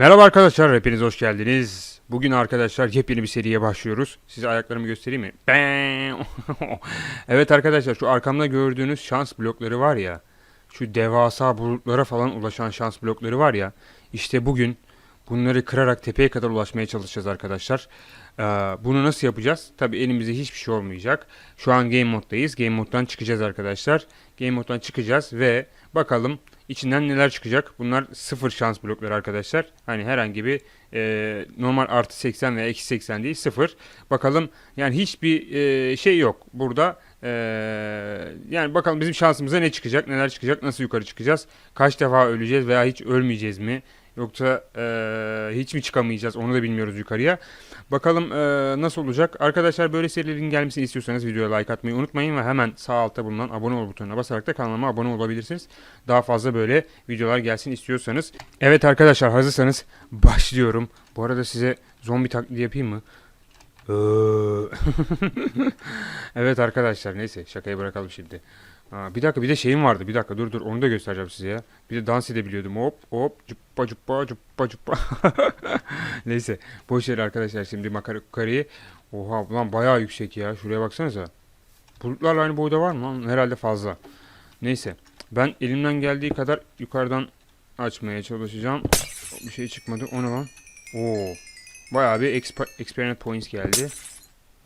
Merhaba arkadaşlar, hepiniz hoş geldiniz. Bugün arkadaşlar yepyeni bir seriye başlıyoruz. Size ayaklarımı göstereyim mi? Evet arkadaşlar, şu arkamda gördüğünüz şans blokları var ya, şu devasa bulutlara falan ulaşan şans blokları var ya, işte bugün bunları kırarak tepeye kadar ulaşmaya çalışacağız arkadaşlar. Ee, bunu nasıl yapacağız? Tabi elimizde hiçbir şey olmayacak. Şu an game moddayız. Game moddan çıkacağız arkadaşlar. Game moddan çıkacağız ve bakalım içinden neler çıkacak. Bunlar sıfır şans blokları arkadaşlar. Hani herhangi bir e, normal artı 80 veya eksi 80 değil sıfır. Bakalım yani hiçbir e, şey yok burada. E, yani bakalım bizim şansımıza ne çıkacak, neler çıkacak, nasıl yukarı çıkacağız, kaç defa öleceğiz veya hiç ölmeyeceğiz mi? Yoksa e, hiç mi çıkamayacağız onu da bilmiyoruz yukarıya. Bakalım e, nasıl olacak. Arkadaşlar böyle serilerin gelmesini istiyorsanız videoya like atmayı unutmayın ve hemen sağ altta bulunan abone ol butonuna basarak da kanalıma abone olabilirsiniz. Daha fazla böyle videolar gelsin istiyorsanız. Evet arkadaşlar hazırsanız başlıyorum. Bu arada size zombi taklidi yapayım mı? Evet arkadaşlar neyse şakayı bırakalım şimdi. Aa, bir dakika bir de şeyim vardı. Bir dakika dur dur onu da göstereceğim size ya. Bir de dans edebiliyordum. Hop hop cuppa cuppa cuppa cuppa. Neyse boş ver arkadaşlar şimdi makara yukarıyı. Oha lan bayağı yüksek ya. Şuraya baksanıza. Bulutlarla aynı boyda var mı lan? Herhalde fazla. Neyse. Ben elimden geldiği kadar yukarıdan açmaya çalışacağım. Bir şey çıkmadı. O ne lan? Oo. Bayağı bir exp experience points geldi.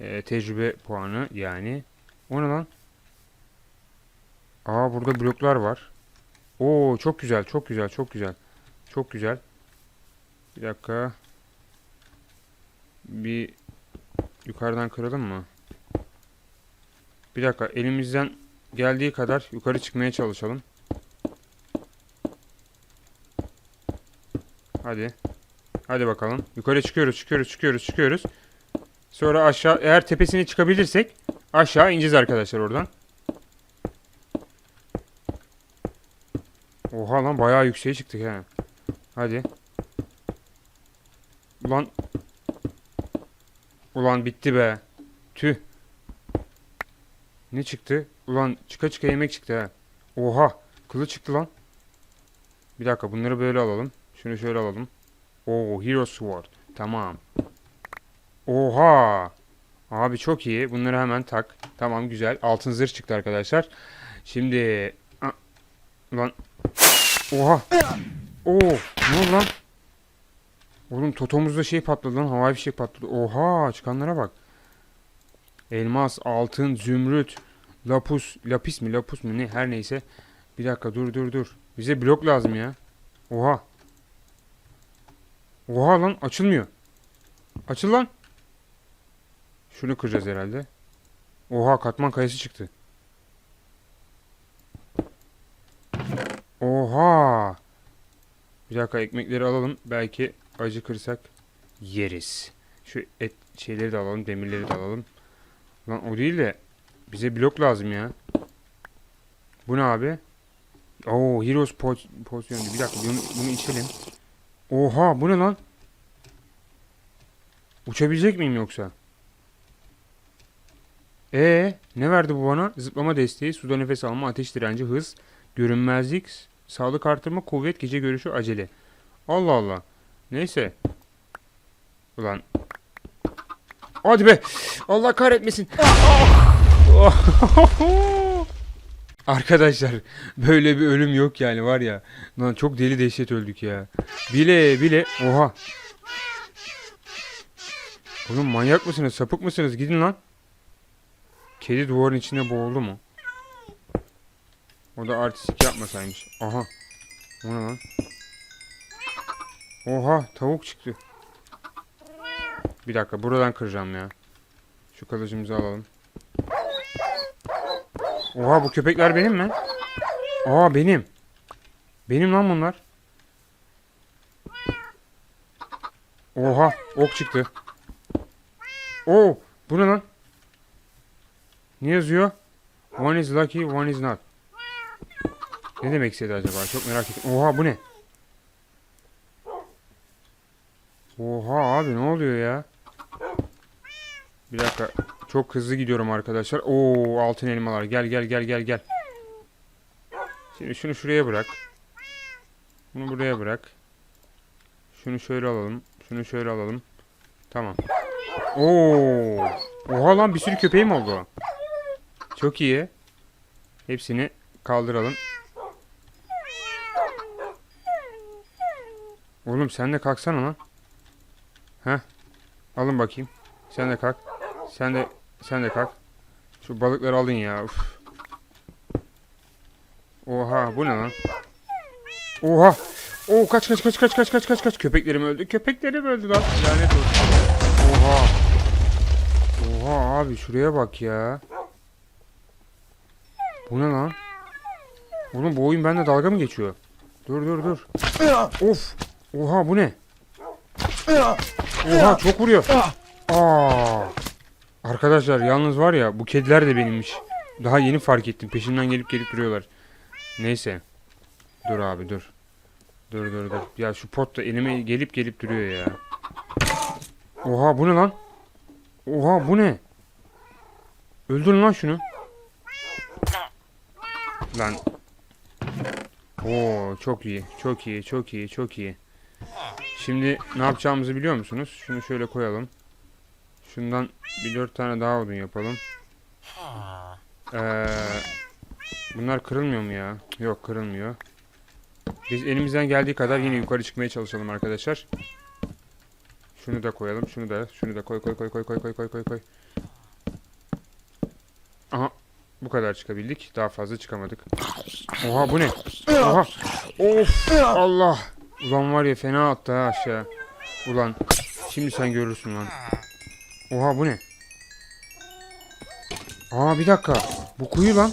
Ee, tecrübe puanı yani. O ne lan? Aa burada bloklar var. Oo çok güzel, çok güzel, çok güzel. Çok güzel. Bir dakika. Bir yukarıdan kıralım mı? Bir dakika elimizden geldiği kadar yukarı çıkmaya çalışalım. Hadi. Hadi bakalım. Yukarı çıkıyoruz, çıkıyoruz, çıkıyoruz, çıkıyoruz. Sonra aşağı eğer tepesine çıkabilirsek aşağı ineceğiz arkadaşlar oradan. Oha lan bayağı yükseğe çıktık ha. Hadi. Ulan. Ulan bitti be. Tüh. Ne çıktı? Ulan çıka çıka yemek çıktı ha. Oha. Kılıç çıktı lan. Bir dakika bunları böyle alalım. Şunu şöyle alalım. Oo Hero Sword. Tamam. Oha. Abi çok iyi. Bunları hemen tak. Tamam güzel. Altın zırh çıktı arkadaşlar. Şimdi... Lan Oha. Oo, ne oldu lan? Oğlum totomuzda şey patladı lan. Havai fişek patladı. Oha, çıkanlara bak. Elmas, altın, zümrüt, lapus, lapis mi, lapus mu ne her neyse. Bir dakika dur dur dur. Bize blok lazım ya. Oha. Oha lan açılmıyor. Açıl lan. Şunu kıracağız herhalde. Oha katman kayası çıktı. Oha. Bir dakika ekmekleri alalım. Belki acıkırsak yeriz. Şu et şeyleri de alalım. Demirleri de alalım. Lan o değil de bize blok lazım ya. Bu ne abi? Oo Heroes po posyonu. Bir dakika bunu, bunu içelim. Oha bu ne lan? Uçabilecek miyim yoksa? E ne verdi bu bana? Zıplama desteği, suda nefes alma, ateş direnci, hız, görünmezlik, sağlık artırma, kuvvet, gece görüşü, acele. Allah Allah. Neyse. Ulan. Hadi be. Allah kahretmesin. Arkadaşlar böyle bir ölüm yok yani var ya. Lan çok deli dehşet öldük ya. Bile bile. Oha. Oğlum manyak mısınız? Sapık mısınız? Gidin lan. Kedi duvarın içinde boğuldu mu? O da artistik yapmasaymış. Aha. O ne lan? Oha tavuk çıktı. Bir dakika buradan kıracağım ya. Şu kılıcımızı alalım. Oha bu köpekler benim mi? Aa benim. Benim lan bunlar. Oha ok çıktı. Oo bu ne lan? Ne yazıyor? One is lucky, one is not. Ne demek istedi acaba? Çok merak ettim. Oha bu ne? Oha abi ne oluyor ya? Bir dakika. Çok hızlı gidiyorum arkadaşlar. Oo altın elmalar. Gel gel gel gel gel. Şimdi şunu şuraya bırak. Bunu buraya bırak. Şunu şöyle alalım. Şunu şöyle alalım. Tamam. Oo! Oha lan bir sürü köpeğim oldu. Çok iyi. Hepsini kaldıralım. Oğlum sen de kalksana lan. Heh. Alın bakayım. Sen de kalk. Sen de sen de kalk. Şu balıkları alın ya. Uf. Oha bu ne lan? Oha. Oo kaç kaç kaç kaç kaç kaç kaç kaç köpeklerim öldü. Köpeklerim öldü lan. Lanet olsun. Oha. Oha abi şuraya bak ya. Bu ne lan? Oğlum bu oyun bende dalga mı geçiyor? Dur dur dur. Of. Oha bu ne? Oha çok vuruyor. Aa. Arkadaşlar yalnız var ya bu kediler de benimmiş. Daha yeni fark ettim. Peşimden gelip gelip duruyorlar. Neyse. Dur abi dur. Dur dur dur. Ya şu pot da elime gelip gelip duruyor ya. Oha bu ne lan? Oha bu ne? Öldürün lan şunu. Lan. Oo çok iyi. Çok iyi. Çok iyi. Çok iyi. Şimdi ne yapacağımızı biliyor musunuz? Şunu şöyle koyalım. Şundan bir dört tane daha odun yapalım. Ee, bunlar kırılmıyor mu ya? Yok kırılmıyor. Biz elimizden geldiği kadar yine yukarı çıkmaya çalışalım arkadaşlar. Şunu da koyalım. Şunu da, şunu da koy koy koy koy koy koy koy koy koy. Aha. Bu kadar çıkabildik. Daha fazla çıkamadık. Oha bu ne? Oha. Of. Allah. Ulan var ya fena attı ha aşağı. Ulan. Şimdi sen görürsün lan. Oha bu ne? Aa bir dakika. Bu kuyu lan.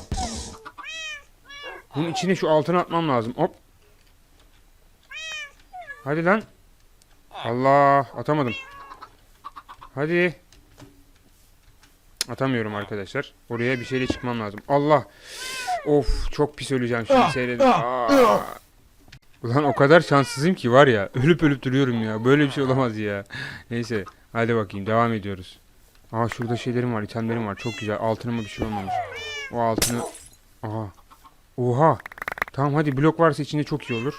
Bunun içine şu altına atmam lazım. Hop. Hadi lan. Allah atamadım. Hadi. Atamıyorum arkadaşlar. Oraya bir şeyle çıkmam lazım. Allah. Of çok pis öleceğim şimdi seyredin. Aa. Ulan o kadar şanssızım ki var ya. Ölüp ölüp duruyorum ya. Böyle bir şey olamaz ya. Neyse. Hadi bakayım devam ediyoruz. Aa şurada şeylerim var, itemlerim var. Çok güzel. Altınıma bir şey olmamış. O altını... Aha. Oha. Tamam hadi blok varsa içinde çok iyi olur.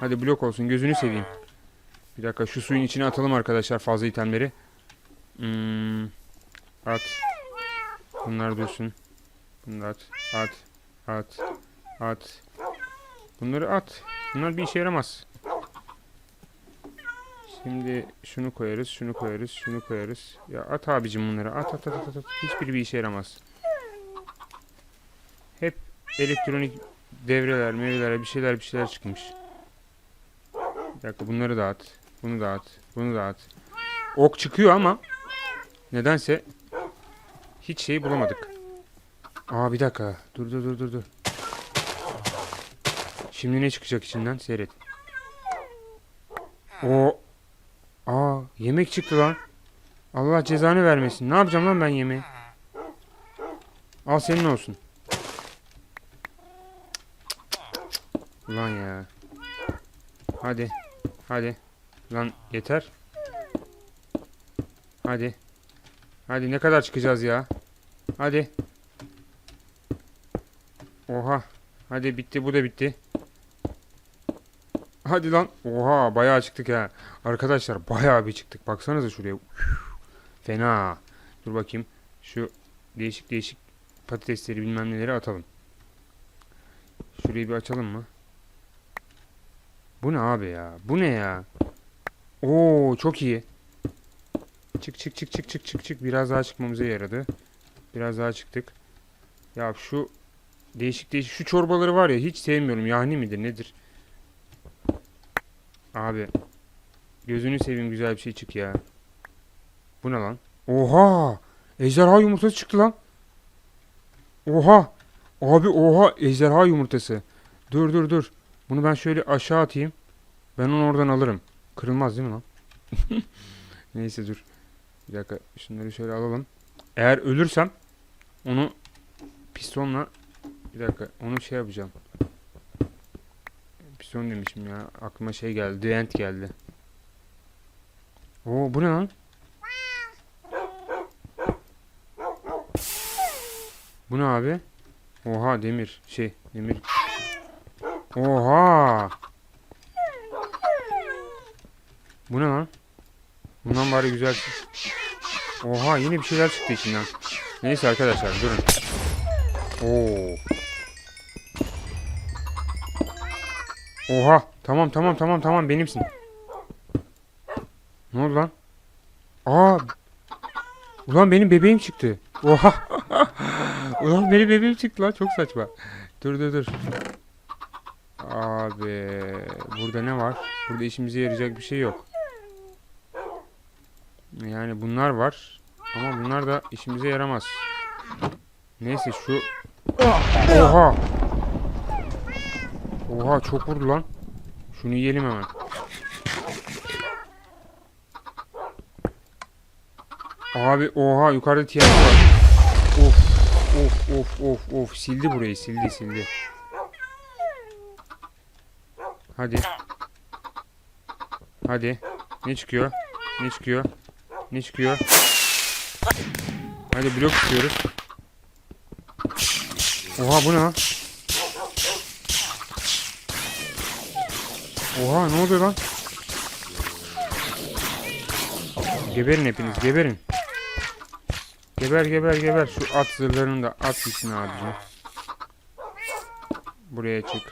Hadi blok olsun. Gözünü seveyim. Bir dakika şu suyun içine atalım arkadaşlar fazla itemleri. Hmm, at. Bunlar dursun. Bunları at. At. At. At. Bunları at. Bunlar bir işe yaramaz. Şimdi şunu koyarız, şunu koyarız, şunu koyarız. Ya at abicim bunları. At at at at. at. Hiçbiri bir işe yaramaz. Hep elektronik devreler, mevreler, bir şeyler bir şeyler çıkmış. Bir dakika bunları da at. Bunu da at. Bunu da at. Ok çıkıyor ama nedense hiç şey bulamadık. Aa bir dakika. Dur dur dur dur dur. Şimdi ne çıkacak içinden? Seyret. O Aa yemek çıktı lan. Allah cezanı vermesin. Ne yapacağım lan ben yemeği? Al senin olsun. Ulan ya. Hadi. Hadi. Lan yeter. Hadi. Hadi ne kadar çıkacağız ya? Hadi. Oha. Hadi bitti bu da bitti. Hadi lan. Oha bayağı çıktık ha. Arkadaşlar bayağı bir çıktık. Baksanıza şuraya. Üf, Fena. Dur bakayım. Şu değişik değişik patatesleri bilmem neleri atalım. Şurayı bir açalım mı? Bu ne abi ya? Bu ne ya? Oo çok iyi. Çık çık çık çık çık çık çık. Biraz daha çıkmamıza yaradı. Biraz daha çıktık. Ya şu değişik değişik şu çorbaları var ya hiç sevmiyorum. Yahni midir nedir? Abi gözünü seveyim güzel bir şey çık ya. Bu ne lan? Oha! Ejderha yumurtası çıktı lan. Oha! Abi oha ejderha yumurtası. Dur dur dur. Bunu ben şöyle aşağı atayım. Ben onu oradan alırım. Kırılmaz değil mi lan? Neyse dur. Bir dakika şunları şöyle alalım. Eğer ölürsem onu pistonla bir dakika onu şey yapacağım. Piston demişim ya. Aklıma şey geldi. End geldi. Oo bu ne lan? Bu ne abi? Oha demir. Şey demir. Oha. Bu ne lan? Bundan bari güzel... Oha yine bir şeyler çıktı içinden. Neyse arkadaşlar durun. Oo. Oha tamam tamam tamam tamam benimsin. Ne oldu lan? Aa. Ulan benim bebeğim çıktı. Oha. Ulan benim bebeğim çıktı lan çok saçma. Dur dur dur. Abi burada ne var? Burada işimize yarayacak bir şey yok. Yani bunlar var. Ama bunlar da işimize yaramaz. Neyse şu... Oha! Oha çok vurdu lan. Şunu yiyelim hemen. Abi oha yukarıda TNT var. Of of of of of sildi burayı sildi sildi. Hadi. Hadi. Ne çıkıyor? Ne çıkıyor? Ne çıkıyor? Hadi blok istiyoruz. Oha bu ne Oha ne oluyor lan? Geberin hepiniz geberin. Geber geber geber şu at zırhlarını da at gitsin abicim. Buraya çık.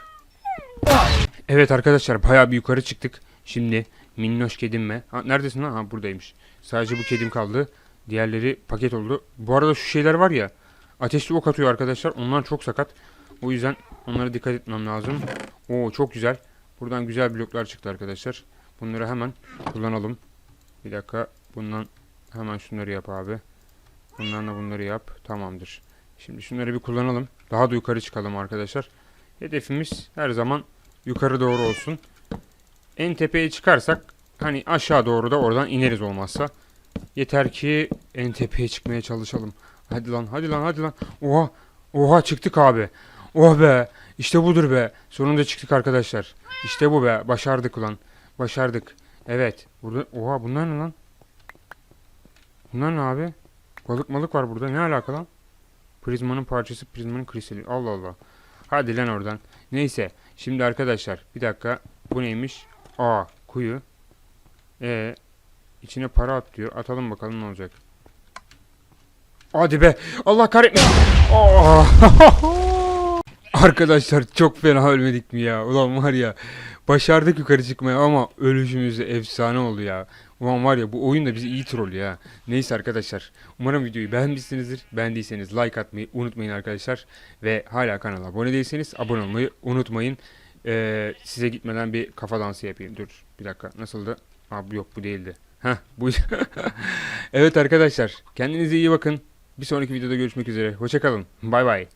Evet arkadaşlar bayağı bir yukarı çıktık. Şimdi minnoş kedim mi? Ha, neredesin lan? Ha buradaymış. Sadece bu kedim kaldı. Diğerleri paket oldu. Bu arada şu şeyler var ya. Ateşli ok atıyor arkadaşlar. Onlar çok sakat. O yüzden onlara dikkat etmem lazım. Oo çok güzel. Buradan güzel bloklar çıktı arkadaşlar. Bunları hemen kullanalım. Bir dakika. Bundan hemen şunları yap abi. Bundan da bunları yap. Tamamdır. Şimdi şunları bir kullanalım. Daha da yukarı çıkalım arkadaşlar. Hedefimiz her zaman yukarı doğru olsun. En tepeye çıkarsak hani aşağı doğru da oradan ineriz olmazsa. Yeter ki en tepeye çıkmaya çalışalım. Hadi lan hadi lan hadi lan. Oha oha çıktık abi. Oh be işte budur be. Sonunda çıktık arkadaşlar. İşte bu be başardık ulan. Başardık. Evet. Burada oha bunlar ne lan? Bunlar ne abi? Balık malık var burada. Ne alaka lan? Prizmanın parçası, prizmanın kristali. Allah Allah. Hadi lan oradan. Neyse. Şimdi arkadaşlar bir dakika. Bu neymiş? Aa kuyu. E içine para at diyor. Atalım bakalım ne olacak. Hadi be. Allah kahretmesin. Aa! Arkadaşlar çok fena ölmedik mi ya? Ulan var ya. Başardık yukarı çıkmaya ama ölüşümüz efsane oldu ya. Ulan var ya bu oyun da bizi iyi troll ya. Neyse arkadaşlar. Umarım videoyu beğenmişsinizdir. Beğendiyseniz like atmayı unutmayın arkadaşlar. Ve hala kanala abone değilseniz abone olmayı unutmayın. Ee, size gitmeden bir kafa dansı yapayım. Dur bir dakika nasıldı? Abi yok bu değildi. Heh bu. evet arkadaşlar kendinize iyi bakın. Bir sonraki videoda görüşmek üzere. Hoşçakalın. Bay bay.